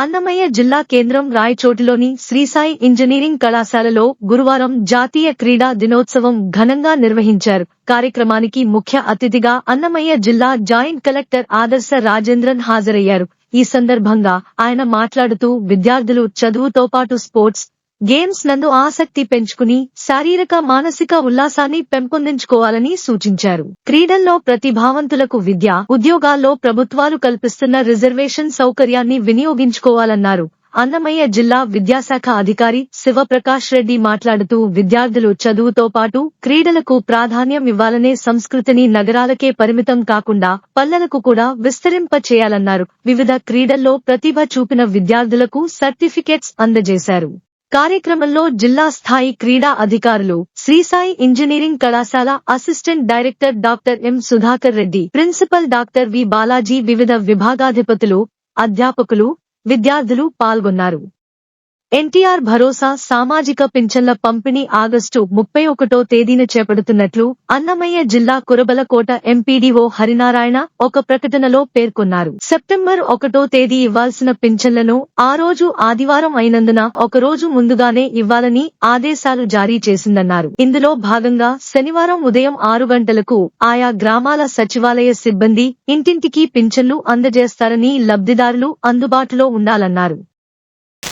అన్నమయ్య జిల్లా కేంద్రం రాయచోటిలోని శ్రీసాయి ఇంజనీరింగ్ కళాశాలలో గురువారం జాతీయ క్రీడా దినోత్సవం ఘనంగా నిర్వహించారు. కార్యక్రమానికి ముఖ్య అతిథిగా అన్నమయ్య జిల్లా జాయింట్ కలెక్టర్ ఆదర్శ రాజేంద్రన్ హాజరయ్యారు. ఈ సందర్భంగా ఆయన మాట్లాడుతూ విద్యార్థులు చదువుతో పాటు స్పోర్ట్స్ గేమ్స్ నందు ఆసక్తి పెంచుకుని శారీరక మానసిక ఉల్లాసాన్ని పెంపొందించుకోవాలని సూచించారు. క్రీడల్లో ప్రతిభావంతులకు విద్య ఉద్యోగాల్లో ప్రభుత్వాలు కల్పిస్తున్న రిజర్వేషన్ సౌకర్యాన్ని వినియోగించుకోవాలన్నారు. అన్నమయ్య జిల్లా విద్యాశాఖ అధికారి శివప్రకాష్ రెడ్డి మాట్లాడుతూ విద్యార్థులు చదువుతో పాటు క్రీడలకు ప్రాధాన్యం ఇవ్వాలనే సంస్కృతిని నగరాలకే పరిమితం కాకుండా పల్లెలకు కూడా విస్తరింప చేయాలన్నారు వివిధ క్రీడల్లో ప్రతిభ చూపిన విద్యార్థులకు సర్టిఫికెట్స్ అందజేశారు. కార్యక్రమంలో జిల్లా స్థాయి క్రీడా అధికారులు శ్రీసాయి ఇంజనీరింగ్ కళాశాల assistant director doctor M Sudhakar Reddy principal doctor V Balaji వివిధ విభాగాధిపతులు అధ్యాపకులు విద్యార్థులు పాల్గొన్నారు. ఎన్టీఆర్ భరోసా సామాజిక పింఛన్ల పంపిణీ ఆగస్టు ముప్పై ఒకటో తేదీన చేపడుతున్నట్లు అన్నమయ్య జిల్లా కురబలకోట ఎంపీడీఓ హరినారాయణ ఒక ప్రకటనలో పేర్కొన్నారు. సెప్టెంబర్ ఒకటో తేదీ ఇవ్వాల్సిన పింఛన్లను ఆ రోజు ఆదివారం అయినందున ఒక రోజు ముందుగానే ఇవ్వాలని ఆదేశాలు జారీ చేసిందన్నారు. ఇందులో భాగంగా శనివారం ఉదయం ఆరు గంటలకు ఆయా గ్రామాల సచివాలయ సిబ్బంది ఇంటింటికి పింఛన్లు అందజేస్తారని లబ్ధిదారులు అందుబాటులో ఉండాలన్నారు.